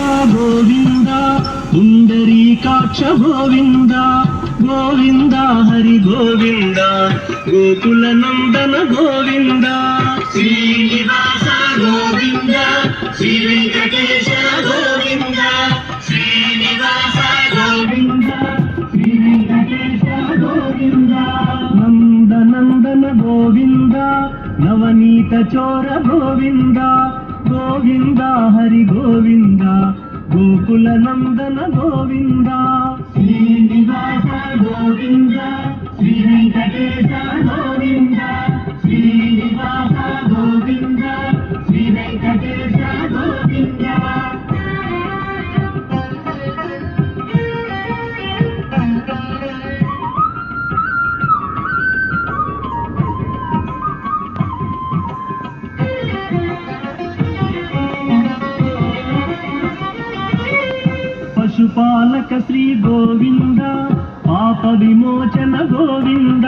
గోవింద పుండరీకాక్ష గోవింద గోవింద హరి గోవింద గోకుల నందన గోవింద. శ్రీనివాస గోవింద శ్రీ వెంకటేశ గోవింద శ్రీనివాస గోవింద శ్రీ వెంకటేశ గోవింద. నంద నందన గోవింద నవనీత చోర గోవింద గోవింద హరి గోవింద. గోకుల నందన గోవింద శ్రీనివాస గోవింద శ్రీ వెంకటేశ గోవింద శ్రీనివాస గోవింద పాలక శ్రీ గోవింద పాప విమోచన గోవింద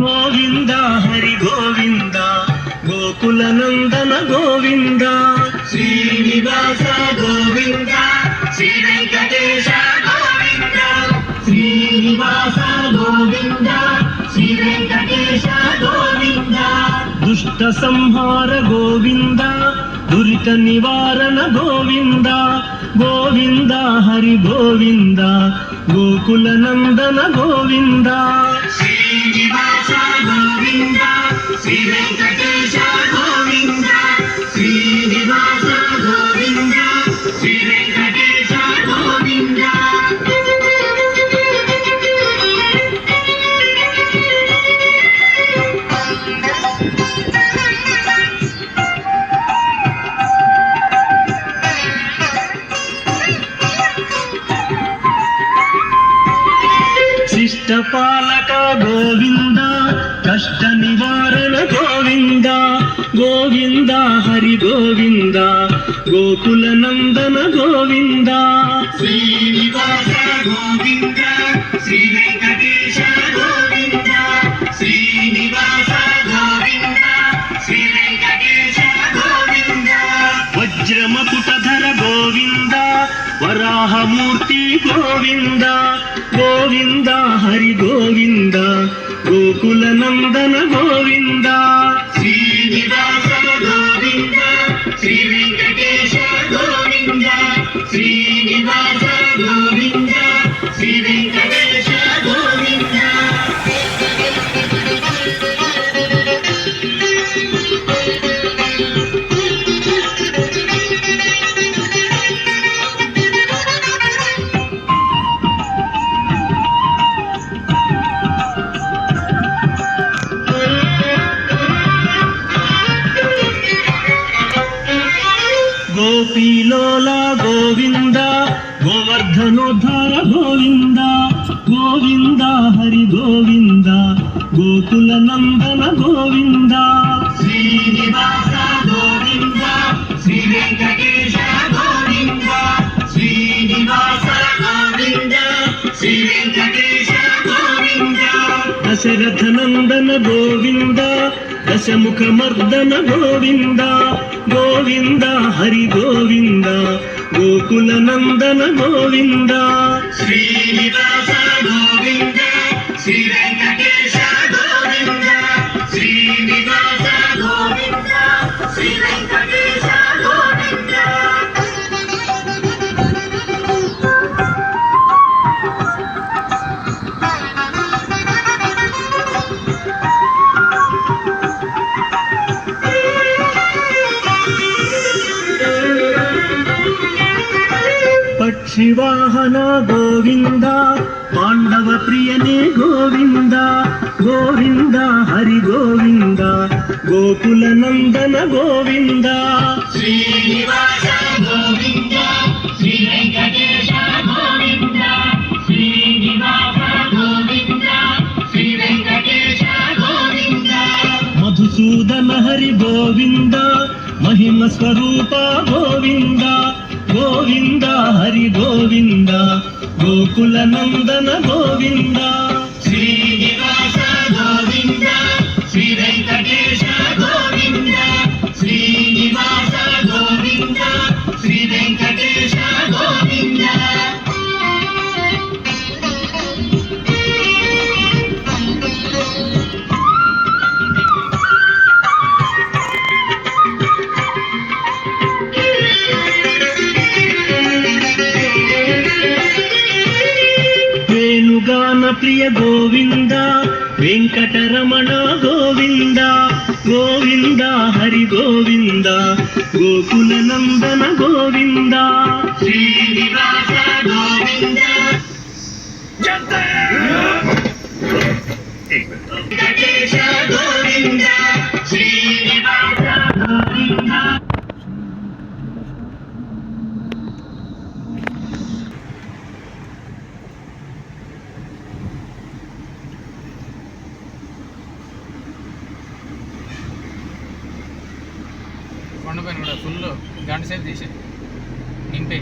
గోవింద హరి గోవింద గోకుల నందన గోవింద శ్రీనివాస గోవింద శ్రీ వెంకటేశ గోవింద శ్రీనివాస గోవింద శ్రీ వెంకటేశ గోవింద దుష్ట సంహార గోవింద దురిత నివారణ గోవింద గోవింద హరి గోవింద గోకుల నందన గోవింద. శ్రీనివాస గోవింద శ్రీ వెంకటే పాలక గోవింద కష్ట నివారణ గోవింద గోవింద హరి గోవింద గోకుల నందన గోవింద. శ్రీనివాస గోవింద గోవింద వరాహమూర్తి గోవింద గోవింద హరి గోవింద గోకుల నందన గోవింద. శ్రీనివాస గోవింద శ్రీ వెంకటేశ గోవింద శ్రీ గోవర్ధనోద్ధార గోవింద గోవింద హరి గోవింద గోకుల నందన గోవింద. శ్రీనివాస గోవింద శ్రీ వెంకటేశ గోవింద శ్రీనివాస గోవింద శ్రీ వెంకటేశ గోవింద. దశరథ నందన గోవింద దశముఖ మర్దన గోవింద గోవింద హరి గోవింద. గోకుల నందన గోవింద. శ్రీనివాస గోవింద. శ్రీ పక్షివాహన గోవింద పాండవ ప్రియనే గోవింద గోవింద హరి గోవింద గోకుల నందన గోవింద. మధుసూదన హరి గోవింద మహిమ స్వరూప గోవింద. గోవింద హరి గోవింద గోకుల నందన గోవింద. శ్రీ ప్రియ గోవింద వెంకటరమణ గోవింద గోవింద హరి గోవింద గోకుల నందన గోవింద. శ్రీ కొండపైన కూడా ఫుల్ గంట సేపు తీసే నింపే